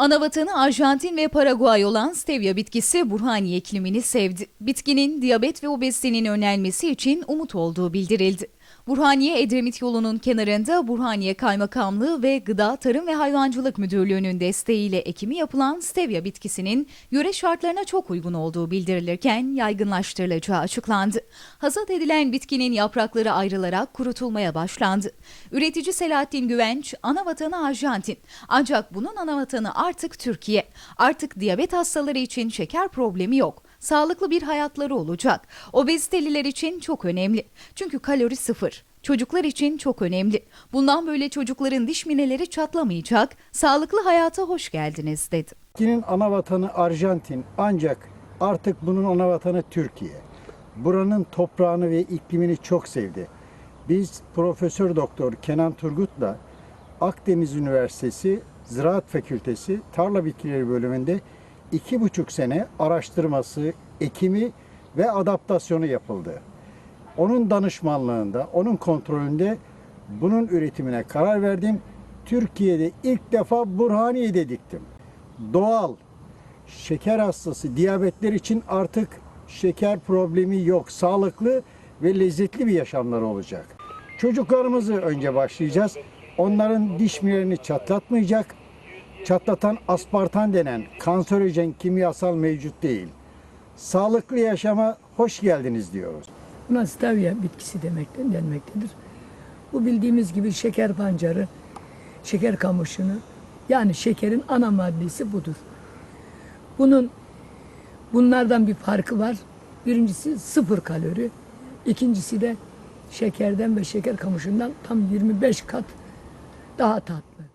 Anavatanı Arjantin ve Paraguay olan stevia bitkisi Burhaniye iklimini sevdi. Bitkinin diyabet ve obezitenin önlenmesi için umut olduğu bildirildi. Burhaniye Edremit yolunun kenarında Burhaniye Kaymakamlığı ve Gıda, Tarım ve Hayvancılık Müdürlüğü'nün desteğiyle ekimi yapılan stevia bitkisinin yöre şartlarına çok uygun olduğu bildirilirken yaygınlaştırılacağı açıklandı. Hasat edilen bitkinin yaprakları ayrılarak kurutulmaya başlandı. Üretici Selahattin Güvenç, ana vatanı Arjantin. Ancak bunun ana vatanı artık Türkiye. Artık diyabet hastaları için şeker problemi yok. Sağlıklı bir hayatları olacak. Obeziteliler için çok önemli. Çünkü kalori sıfır. Çocuklar için çok önemli. Bundan böyle çocukların diş mineleri çatlamayacak. Sağlıklı hayata hoş geldiniz dedi. Bitkinin ana vatanı Arjantin ancak artık bunun ana vatanı Türkiye. Buranın toprağını ve iklimini çok sevdi. Biz Profesör Doktor Kenan Turgut'la Akdeniz Üniversitesi Ziraat Fakültesi Tarla Bitkileri bölümünde iki buçuk sene araştırması, ekimi ve adaptasyonu yapıldı. Onun danışmanlığında, onun kontrolünde bunun üretimine karar verdim. Türkiye'de ilk defa Burhaniye'de diktim. Doğal, şeker hastası, diyabetler için artık şeker problemi yok. Sağlıklı ve lezzetli bir yaşamları olacak. Çocuklarımızı önce başlayacağız. Onların diş minerini çatlatmayacak. Çatlatan aspartan denen kanserojen kimyasal mevcut değil. Sağlıklı yaşama hoş geldiniz diyoruz. Buna stevia bitkisi demekten denmektedir. Bu bildiğimiz gibi şeker pancarı, şeker kamışını yani şekerin ana maddesi budur. Bunun bunlardan bir farkı var. Birincisi sıfır kalori. İkincisi de şekerden ve şeker kamışından tam 25 kat daha tatlı.